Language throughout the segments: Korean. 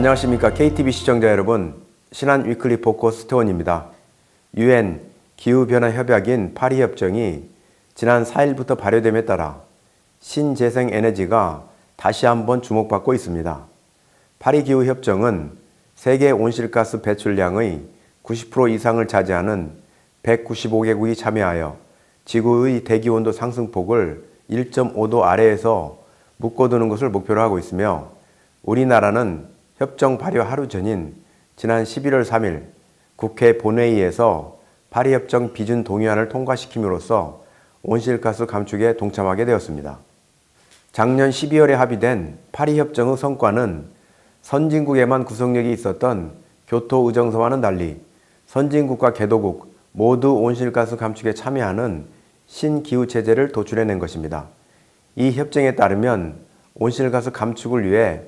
안녕하십니까 KTV 시청자 여러분 신한 위클리 포커스 태원입니다. 유엔 기후변화 협약인 파리 협정이 지난 4일부터 발효됨에 따라 신재생 에너지가 다시 한번 주목받고 있습니다. 파리 기후 협정은 세계 온실가스 배출량의 90% 이상을 차지하는 195개국이 참여하여 지구의 대기 온도 상승폭을 1.5도 아래에서 묶어두는 것을 목표로 하고 있으며 우리나라는 협정 발효 하루 전인 지난 11월 3일 국회 본회의에서 파리 협정 비준 동의안을 통과시킴으로써 온실가스 감축에 동참하게 되었습니다. 작년 12월에 합의된 파리 협정의 성과는 선진국에만 구성력이 있었던 교토 의정서와는 달리 선진국과 개도국 모두 온실가스 감축에 참여하는 신기후 체제를 도출해낸 것입니다. 이 협정에 따르면 온실가스 감축을 위해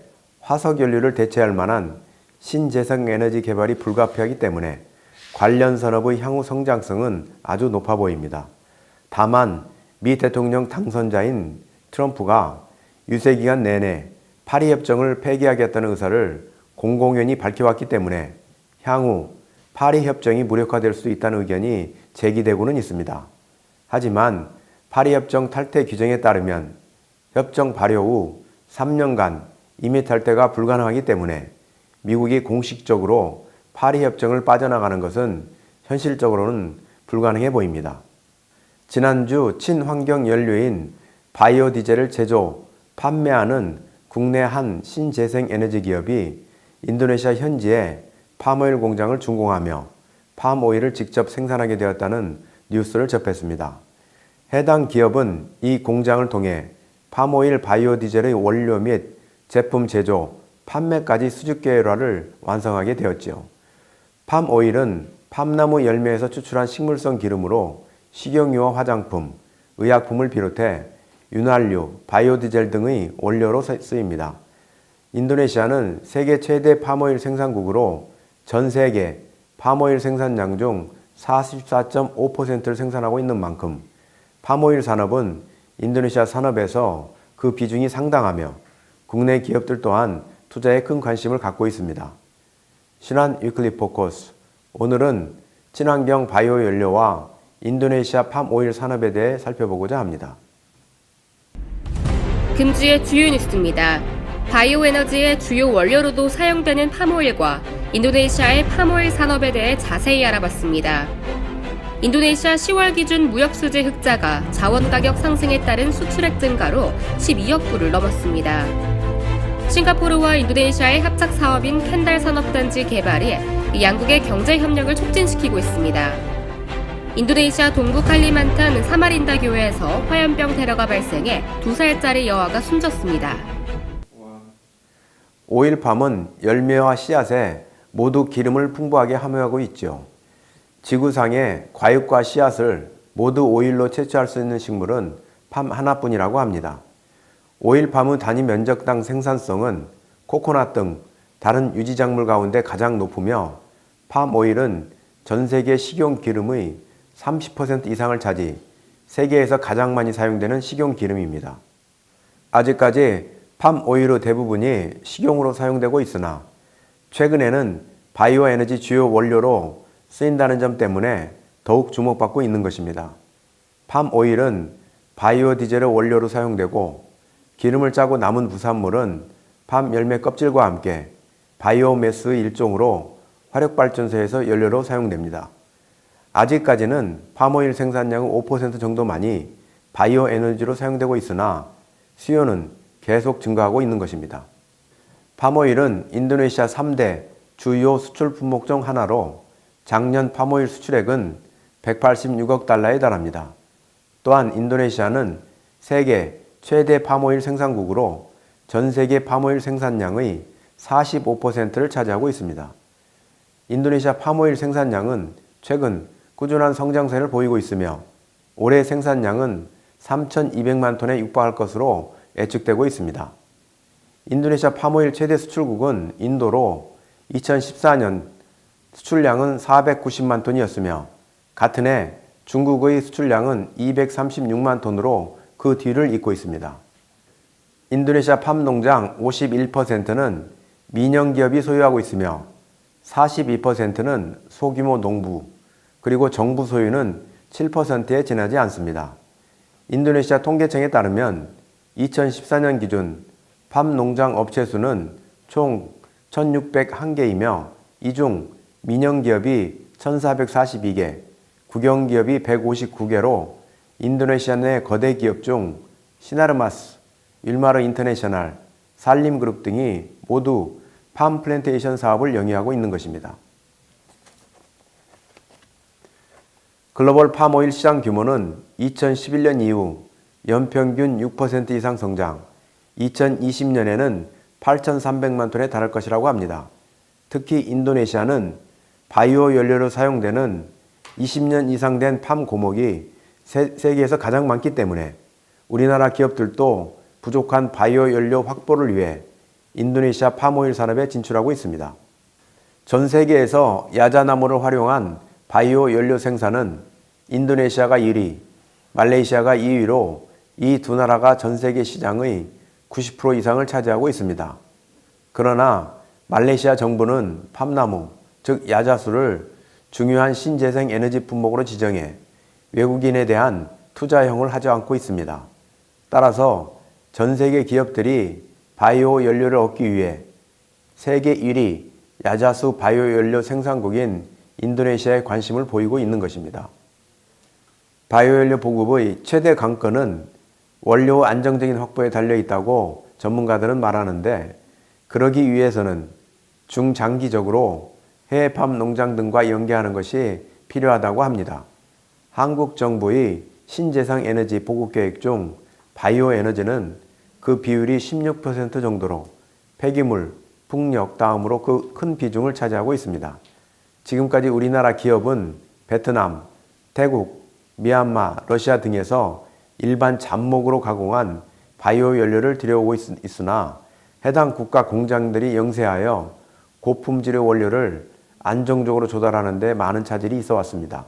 화석 연료를 대체할 만한 신재생 에너지 개발이 불가피하기 때문에 관련 산업의 향후 성장성은 아주 높아 보입니다. 다만 미 대통령 당선자인 트럼프가 유세 기간 내내 파리 협정을 폐기하겠다는 의사를 공공연히 밝혀왔기 때문에 향후 파리 협정이 무력화될 수 있다는 의견이 제기되고는 있습니다. 하지만 파리 협정 탈퇴 규정에 따르면 협정 발효 후 3년간 이미 탈퇴가 불가능하기 때문에 미국이 공식적으로 파리 협정을 빠져나가는 것은 현실적으로는 불가능해 보입니다. 지난주 친환경 연료인 바이오 디젤을 제조, 판매하는 국내 한 신재생 에너지 기업이 인도네시아 현지에 팜오일 공장을 준공하며 팜오일을 직접 생산하게 되었다는 뉴스를 접했습니다. 해당 기업은 이 공장을 통해 팜오일 바이오 디젤의 원료 및 제품 제조, 판매까지 개의 일화를 완성하게 되었지요. 팜오일은 팜나무 열매에서 추출한 식물성 기름으로 식용유와 화장품, 의약품을 비롯해 윤활유, 바이오디젤 등의 원료로 쓰입니다. 인도네시아는 세계 최대 팜오일 생산국으로 전 세계 팜오일 생산량 중 44.5%를 생산하고 있는 만큼 팜오일 산업은 인도네시아 산업에서 그 비중이 상당하며 국내 기업들 또한 투자에 큰 관심을 갖고 있습니다. 신한 위클리 포커스 오늘은 친환경 바이오 연료와 인도네시아 팜오일 산업에 대해 살펴보고자 합니다. 금주의 주요 뉴스입니다. 바이오 에너지의 주요 원료로도 사용되는 팜오일과 인도네시아의 팜오일 산업에 대해 자세히 알아봤습니다. 인도네시아 10월 기준 무역 수지 흑자가 자원 가격 상승에 따른 수출액 증가로 12억 불을 넘었습니다. 싱가포르와 인도네시아의 합작 사업인 캔달 산업단지 개발이 양국의 경제 협력을 촉진시키고 있습니다. 인도네시아 동부 칼리만탄 사마린다 교회에서 화염병 테러가 발생해 두 살짜리 여아가 숨졌습니다. 오일팜은 열매와 씨앗에 모두 기름을 풍부하게 함유하고 있죠. 지구상의 과육과 씨앗을 모두 오일로 채취할 수 있는 식물은 팜 하나뿐이라고 합니다. 오일팜의 단위 면적당 생산성은 코코넛 등 다른 유지작물 가운데 가장 높으며 팜 오일은 전 세계 식용 기름의 30% 이상을 차지 세계에서 가장 많이 사용되는 식용 기름입니다. 아직까지 팜 오일의 대부분이 식용으로 사용되고 있으나 최근에는 바이오 에너지 주요 원료로 쓰인다는 점 때문에 더욱 주목받고 있는 것입니다. 팜 오일은 바이오 디젤의 원료로 사용되고 기름을 짜고 남은 부산물은 팜 열매 껍질과 함께 바이오매스의 일종으로 화력발전소에서 연료로 사용됩니다. 아직까지는 팜오일 생산량의 5% 정도만이 바이오 에너지로 사용되고 있으나 수요는 계속 증가하고 있는 것입니다. 팜오일은 인도네시아 3대 주요 수출 품목 중 하나로 작년 팜오일 수출액은 186억 달러에 달합니다. 또한 인도네시아는 세계 최대 팜오일 생산국으로 전 세계 팜오일 생산량의 45%를 차지하고 있습니다. 인도네시아 팜오일 생산량은 최근 꾸준한 성장세를 보이고 있으며 올해 생산량은 3,200만 톤에 육박할 것으로 예측되고 있습니다. 인도네시아 팜오일 최대 수출국은 인도로 2014년 수출량은 490만 톤이었으며 같은 해 중국의 수출량은 236만 톤으로 그 뒤를 잇고 있습니다. 인도네시아 팜 농장 51%는 민영 기업이 소유하고 있으며 42%는 소규모 농부, 그리고 정부 소유는 7%에 지나지 않습니다. 인도네시아 통계청에 따르면 2014년 기준 팜 농장 업체 수는 총 1,601개이며 이 중 민영 기업이 1,442개, 국영 기업이 159개로 인도네시아 내 거대 기업 중 시나르마스, 율마르 인터내셔널, 살림그룹 등이 모두 팜 플랜테이션 사업을 영위하고 있는 것입니다. 글로벌 팜오일 시장 규모는 2011년 이후 연평균 6% 이상 성장, 2020년에는 8,300만 톤에 달할 것이라고 합니다. 특히 인도네시아는 바이오 연료로 사용되는 20년 이상 된 팜 고목이 세, 세계에서 가장 많기 때문에 우리나라 기업들도 부족한 바이오 연료 확보를 위해 인도네시아 팜오일 산업에 진출하고 있습니다. 전 세계에서 야자나무를 활용한 바이오 연료 생산은 인도네시아가 1위, 말레이시아가 2위로 이 두 나라가 전 세계 시장의 90% 이상을 차지하고 있습니다. 그러나 말레이시아 정부는 팜나무, 즉 야자수를 중요한 신재생 에너지 품목으로 지정해 외국인에 대한 투자형을 하지 않고 있습니다. 따라서 전 세계 기업들이 바이오 연료를 얻기 위해 세계 1위 야자수 바이오 연료 생산국인 인도네시아에 관심을 보이고 있는 것입니다. 바이오 연료 보급의 최대 관건은 원료 안정적인 확보에 달려 있다고 전문가들은 말하는데 그러기 위해서는 중장기적으로 해외팜 농장 등과 연계하는 것이 필요하다고 합니다. 한국 정부의 신재생 에너지 보급 계획 중 바이오 에너지는 그 비율이 16% 정도로 폐기물, 풍력 다음으로 그 큰 비중을 차지하고 있습니다. 지금까지 우리나라 기업은 베트남, 태국, 미얀마, 러시아 등에서 일반 잡목으로 가공한 바이오 연료를 들여오고 있, 있으나 해당 국가 공장들이 영세하여 고품질의 원료를 안정적으로 조달하는 데 많은 차질이 있어 왔습니다.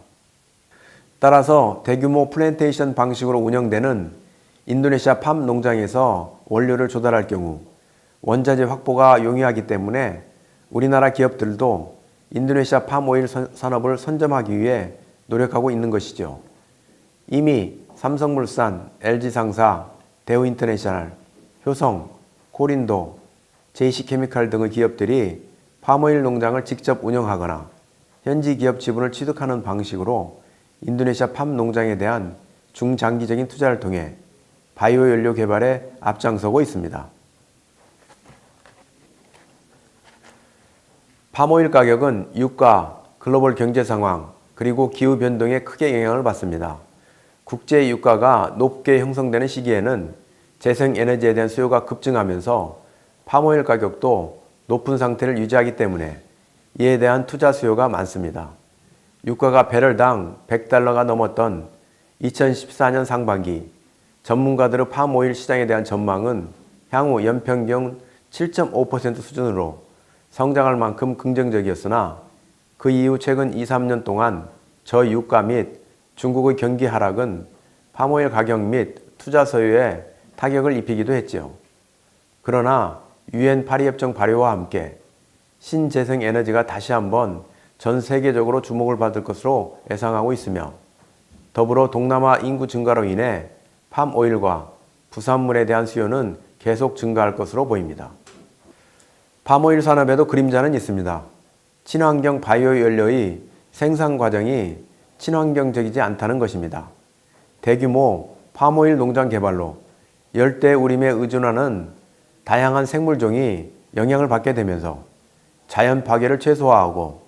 따라서 대규모 플랜테이션 방식으로 운영되는 인도네시아 팜 농장에서 원료를 조달할 경우 원자재 확보가 용이하기 때문에 우리나라 기업들도 인도네시아 팜 오일 산업을 선점하기 위해 노력하고 있는 것이죠. 이미 삼성물산, LG상사, 대우인터내셔널, 효성, 코린도, JC케미칼 등의 기업들이 팜오일 농장을 직접 운영하거나 현지 기업 지분을 취득하는 방식으로 인도네시아 팜 농장에 대한 중장기적인 투자를 통해 바이오 연료 개발에 앞장서고 있습니다. 팜오일 가격은 유가, 글로벌 경제 상황, 그리고 기후 변동에 크게 영향을 받습니다. 국제 유가가 높게 형성되는 시기에는 재생 에너지에 대한 수요가 급증하면서 팜오일 가격도 높은 상태를 유지하기 때문에 이에 대한 투자 수요가 많습니다. 유가가 배럴당 100달러가 넘었던 2014년 상반기 전문가들의 팜오일 시장에 대한 전망은 향후 연평균 7.5% 수준으로 성장할 만큼 긍정적이었으나 그 이후 최근 2, 3년 동안 저유가 및 중국의 경기 하락은 팜오일 가격 및 투자 소유에 타격을 입히기도 했지요. 그러나 유엔 파리 협정 발효와 함께 신재생 에너지가 다시 한번 전 세계적으로 주목을 받을 것으로 예상하고 있으며 더불어 동남아 인구 증가로 인해 팜 오일과 부산물에 대한 수요는 계속 증가할 것으로 보입니다. 팜오일 산업에도 그림자는 있습니다. 친환경 바이오 연료의 생산 과정이 친환경적이지 않다는 것입니다. 대규모 팜오일 농장 개발로 열대 우림에 의존하는 다양한 생물종이 영향을 받게 되면서 자연 파괴를 최소화하고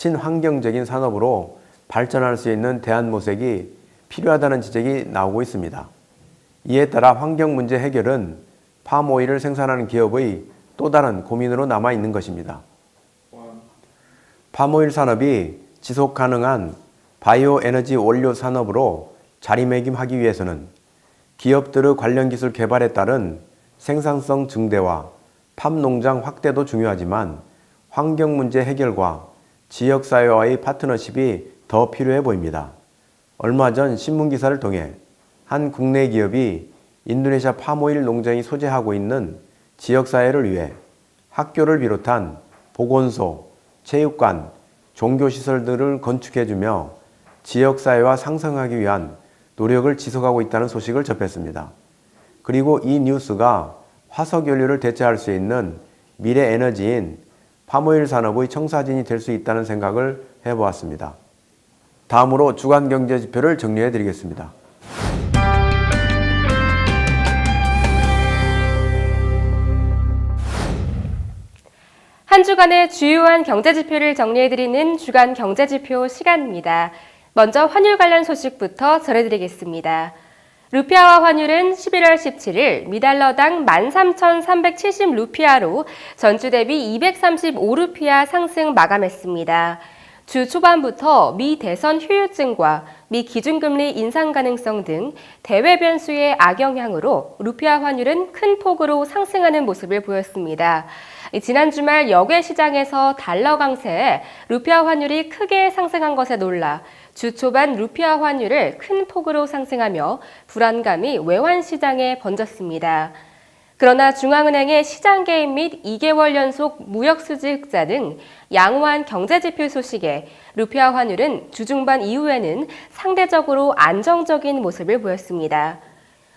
친환경적인 산업으로 발전할 수 있는 대안 모색이 필요하다는 지적이 나오고 있습니다. 이에 따라 환경 문제 해결은 팜오일을 생산하는 기업의 또 다른 고민으로 남아 있는 것입니다. 팜오일 산업이 지속 가능한 바이오 에너지 원료 산업으로 자리매김하기 위해서는 기업들의 관련 기술 개발에 따른 생산성 증대와 팜 농장 확대도 중요하지만 환경 문제 해결과 지역사회와의 파트너십이 더 필요해 보입니다. 얼마 전 신문기사를 통해 한 국내 기업이 인도네시아 팜오일 농장이 소재하고 있는 지역사회를 위해 학교를 비롯한 보건소, 체육관, 종교시설들을 건축해주며 지역사회와 상생하기 위한 노력을 지속하고 있다는 소식을 접했습니다. 그리고 이 뉴스가 화석연료를 대체할 수 있는 미래 에너지인 파모일 산업의 청사진이 될 수 있다는 생각을 해보았습니다. 다음으로 주간 경제 지표를 정리해 드리겠습니다. 한 주간의 주요한 경제 지표를 정리해 드리는 주간 경제 지표 시간입니다. 먼저 환율 관련 소식부터 전해드리겠습니다. 루피아화 환율은 11월 17일 미달러당 13,370 루피아로 전주 대비 235루피아 상승 마감했습니다. 주 초반부터 미 대선 휴유증과 미 기준금리 인상 가능성 등 대외 변수의 악영향으로 루피아 환율은 큰 폭으로 상승하는 모습을 보였습니다. 지난 주말 역외 시장에서 달러 강세에 루피아 환율이 크게 상승한 것에 놀라 주 초반 루피아 환율을 큰 폭으로 상승하며 불안감이 외환 시장에 번졌습니다. 그러나 중앙은행의 시장 개입 및 2개월 연속 무역 수지 흑자 등 양호한 경제 지표 소식에 루피아 환율은 주중반 이후에는 상대적으로 안정적인 모습을 보였습니다.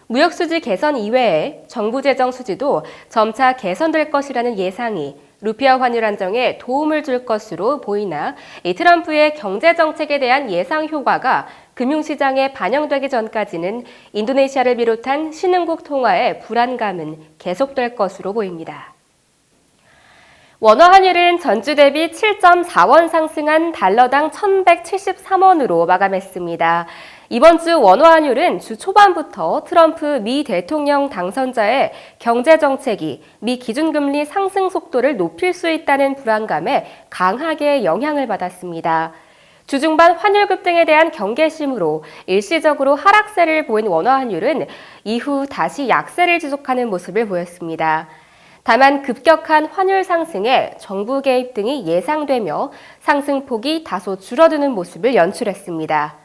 무역 수지 개선 이외에 정부 재정 수지도 점차 개선될 것이라는 예상이 루피아 환율 안정에 도움을 줄 것으로 보이나 이 트럼프의 경제 정책에 대한 예상 효과가 금융시장에 반영되기 전까지는 인도네시아를 비롯한 신흥국 통화의 불안감은 계속될 것으로 보입니다. 원화 환율은 전주 대비 7.4원 상승한 달러당 1,173원으로 마감했습니다. 이번 주 원화 환율은 주 초반부터 트럼프 미 대통령 당선자의 경제 정책이 미 기준금리 상승 속도를 높일 수 있다는 불안감에 강하게 영향을 받았습니다. 주중반 환율 급등에 대한 경계심으로 일시적으로 하락세를 보인 원화 환율은 이후 다시 약세를 지속하는 모습을 보였습니다. 다만 급격한 환율 상승에 정부 개입 등이 예상되며 상승폭이 다소 줄어드는 모습을 연출했습니다.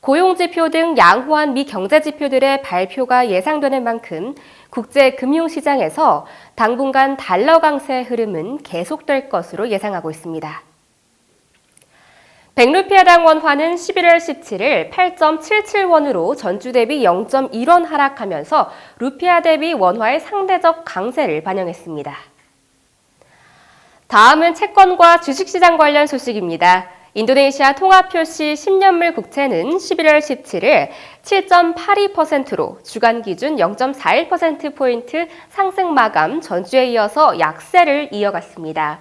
고용지표 등 양호한 미 경제지표들의 발표가 예상되는 만큼 국제 금융시장에서 당분간 달러 강세 흐름은 계속될 것으로 예상하고 있습니다. 백루피아당 원화는 11월 17일 8.77원으로 전주 대비 0.1원 하락하면서 루피아 대비 원화의 상대적 강세를 반영했습니다. 다음은 채권과 주식시장 관련 소식입니다. 인도네시아 통합표시 10년물 국채는 11월 17일 7.82%로 주간 기준 0.41%포인트 상승 마감 전주에 이어서 약세를 이어갔습니다.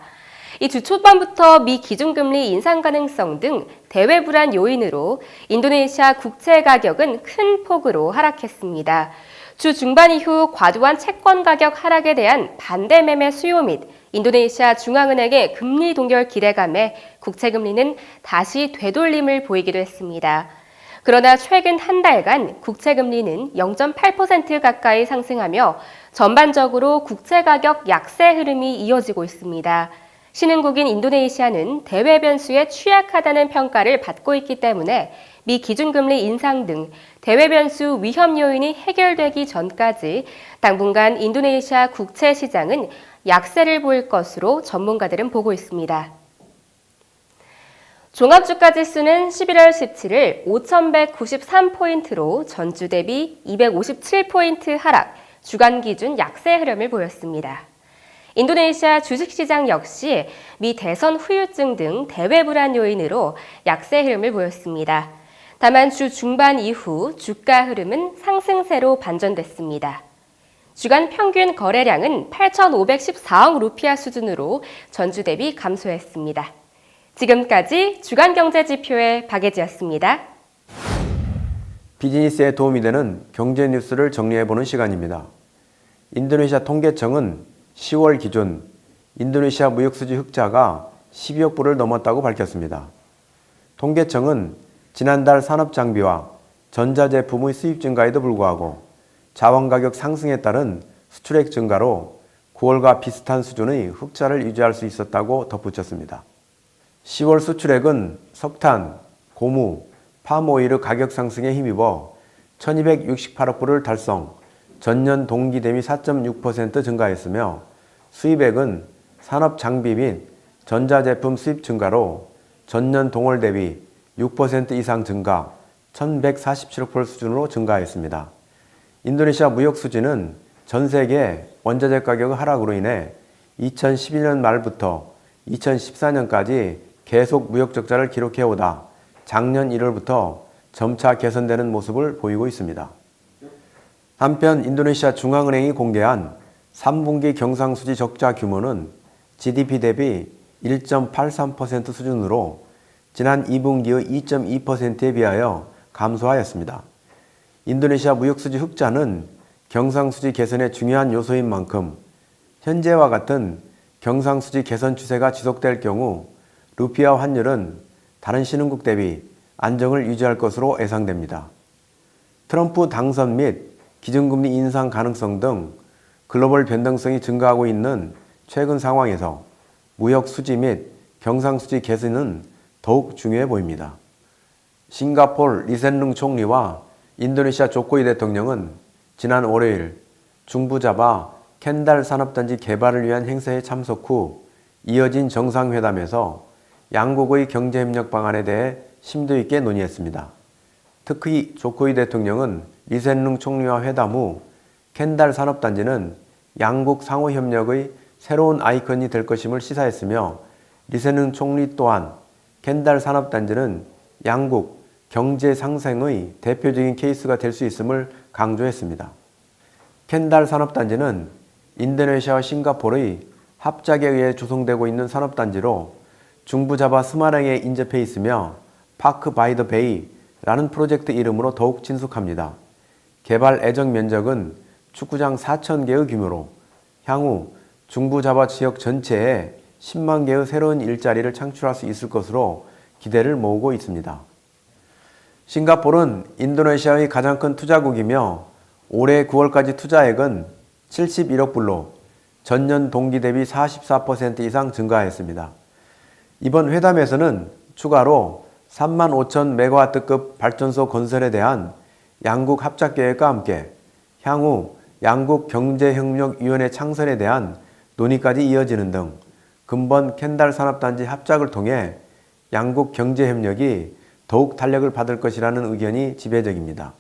이 주 초반부터 미 기준금리 인상 가능성 등 대외 불안 요인으로 인도네시아 국채 가격은 큰 폭으로 하락했습니다. 주 중반 이후 과도한 채권 가격 하락에 대한 반대 매매 수요 및 인도네시아 중앙은행의 금리 동결 기대감에 국채 금리는 다시 되돌림을 보이기도 했습니다. 그러나 최근 한 달간 국채 금리는 0.8% 가까이 상승하며 전반적으로 국채 가격 약세 흐름이 이어지고 있습니다. 신흥국인 인도네시아는 대외 변수에 취약하다는 평가를 받고 있기 때문에 미 기준금리 인상 등 대외 변수 위험 요인이 해결되기 전까지 당분간 인도네시아 국채 시장은 약세를 보일 것으로 전문가들은 보고 있습니다. 종합주가 지수는 11월 17일 5,193포인트로 전주 대비 257포인트 하락, 주간 기준 약세 흐름을 보였습니다. 인도네시아 주식시장 역시 미 대선 후유증 등 대외 불안 요인으로 약세 흐름을 보였습니다. 다만 주 중반 이후 주가 흐름은 상승세로 반전됐습니다. 주간 평균 거래량은 8,514억 루피아 수준으로 전주 대비 감소했습니다. 지금까지 주간 경제 지표의 박예지였습니다. 비즈니스에 도움이 되는 경제 뉴스를 정리해보는 시간입니다. 인도네시아 통계청은 10월 기준 인도네시아 무역수지 흑자가 12억 불을 넘었다고 밝혔습니다. 통계청은 지난달 산업장비와 전자제품의 수입 증가에도 불구하고 자원 가격 상승에 따른 수출액 증가로 9월과 비슷한 수준의 흑자를 유지할 수 있었다고 덧붙였습니다. 10월 수출액은 석탄, 고무, 팜오일의 가격 상승에 힘입어 1268억 불을 달성, 전년 동기 대비 4.6% 증가했으며 수입액은 산업 장비 및 전자제품 수입 증가로 전년 동월 대비 6% 이상 증가, 1147억 불 수준으로 증가했습니다. 인도네시아 무역 수지는 전 세계 원자재 가격 하락으로 인해 2012년 말부터 2014년까지 계속 무역 적자를 기록해 오다 작년 1월부터 점차 개선되는 모습을 보이고 있습니다. 한편 인도네시아 중앙은행이 공개한 3분기 경상수지 적자 규모는 GDP 대비 1.83% 수준으로 지난 2분기의 2.2%에 비하여 감소하였습니다. 인도네시아 무역수지 흑자는 경상수지 개선의 중요한 요소인 만큼 현재와 같은 경상수지 개선 추세가 지속될 경우 루피아 환율은 다른 신흥국 대비 안정을 유지할 것으로 예상됩니다. 트럼프 당선 및 기준금리 인상 가능성 등 글로벌 변동성이 증가하고 있는 최근 상황에서 무역 수지 및 경상 수지 개선은 더욱 중요해 보입니다. 싱가폴 리센룽 총리와 인도네시아 조코이 대통령은 지난 월요일 중부자바 켄달 산업단지 개발을 위한 행사에 참석 후 이어진 정상회담에서 양국의 경제협력 방안에 대해 심도 있게 논의했습니다. 특히 조코이 대통령은 리센룽 총리와 회담 후 켄달 산업단지는 양국 상호협력의 새로운 아이콘이 될 것임을 시사했으며 리센룽 총리 또한 켄달 산업단지는 양국 경제 상생의 대표적인 케이스가 될 수 있음을 강조했습니다. 켄달 산업단지는 인도네시아와 싱가포르의 합작에 의해 조성되고 있는 산업단지로 중부 자바 스마랭에 인접해 있으며 파크 바이 더 베이라는 프로젝트 이름으로 더욱 친숙합니다. 개발 예정 면적은 축구장 4,000개의 규모로 향후 중부 자바 지역 전체에 10만 개의 새로운 일자리를 창출할 수 있을 것으로 기대를 모으고 있습니다. 싱가포르는 인도네시아의 가장 큰 투자국이며 올해 9월까지 투자액은 71억 불로 전년 동기 대비 44% 이상 증가했습니다. 이번 회담에서는 추가로 3만 5천 메가와트급 발전소 건설에 대한 양국 합작 계획과 함께 향후 양국 경제협력위원회 창설에 대한 논의까지 이어지는 등 근본 켄달 산업단지 합작을 통해 양국 경제협력이 더욱 탄력을 받을 것이라는 의견이 지배적입니다.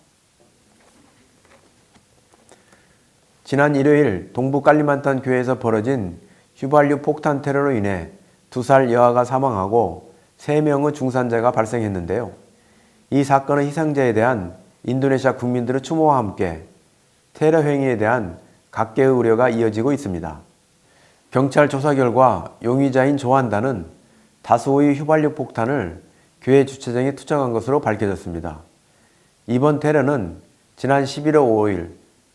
지난 일요일 동부 깔리만탄 교회에서 벌어진 휘발유 폭탄 테러로 인해 두 살 여아가 사망하고 세 명의 중산자가 발생했는데요. 이 사건의 희생자에 대한 인도네시아 국민들의 추모와 함께 테러 행위에 대한 각계의 우려가 이어지고 있습니다. 경찰 조사 결과 용의자인 조한단은 다수의 휘발유 폭탄을 교회 주차장에 투정한 것으로 밝혀졌습니다. 이번 테러는 지난 11월 5일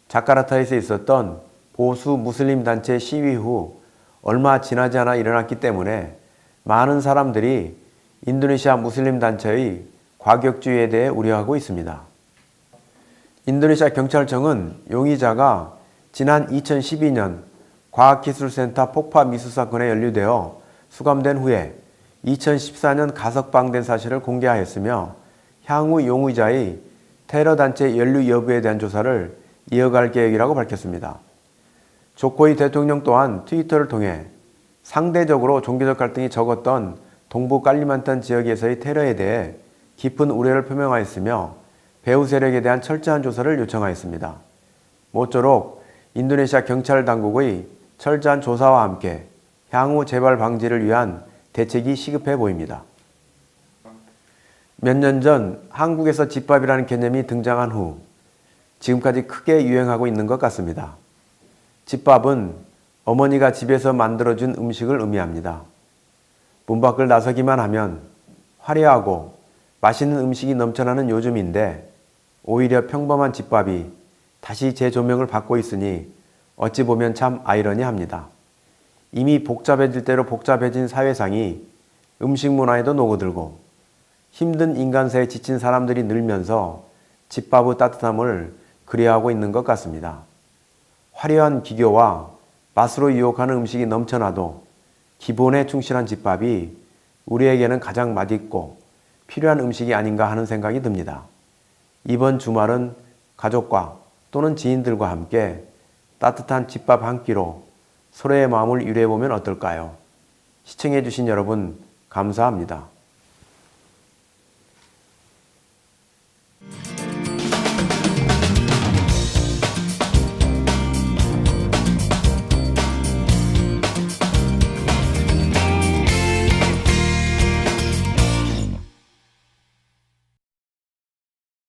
자카르타에서 있었던 보수 무슬림 단체 시위 후 얼마 지나지 않아 일어났기 때문에 많은 사람들이 인도네시아 무슬림 단체의 과격주의에 대해 우려하고 있습니다. 인도네시아 경찰청은 용의자가 지난 2012년 과학기술센터 폭파 미수 사건에 연루되어 수감된 후에 2014년 가석방된 사실을 공개하였으며 향후 용의자의 테러 단체 연루 여부에 대한 조사를 이어갈 계획이라고 밝혔습니다. 조코이 대통령 또한 트위터를 통해 상대적으로 종교적 갈등이 적었던 동부 깔리만탄 지역에서의 테러에 대해 깊은 우려를 표명하였으며 배후 세력에 대한 철저한 조사를 요청하였습니다. 모쪼록 인도네시아 경찰 당국의 철저한 조사와 함께 향후 재발 방지를 위한 대책이 시급해 보입니다. 몇 년 전 한국에서 집밥이라는 개념이 등장한 후 지금까지 크게 유행하고 있는 것 같습니다. 집밥은 어머니가 집에서 만들어준 음식을 의미합니다. 문 밖을 나서기만 하면 화려하고 맛있는 음식이 넘쳐나는 요즘인데 오히려 평범한 집밥이 다시 재조명을 받고 있으니 어찌 보면 참 아이러니합니다. 이미 복잡해질 대로 복잡해진 사회상이 음식 문화에도 녹아들고 힘든 인간사에 지친 사람들이 늘면서 집밥의 따뜻함을 그리워하고 있는 것 같습니다. 화려한 기교와 맛으로 유혹하는 음식이 넘쳐나도 기본에 충실한 집밥이 우리에게는 가장 맛있고 필요한 음식이 아닌가 하는 생각이 듭니다. 이번 주말은 가족과 또는 지인들과 함께 따뜻한 집밥 한 끼로 서로의 마음을 유래해 보면 어떨까요? 시청해 주신 여러분, 감사합니다.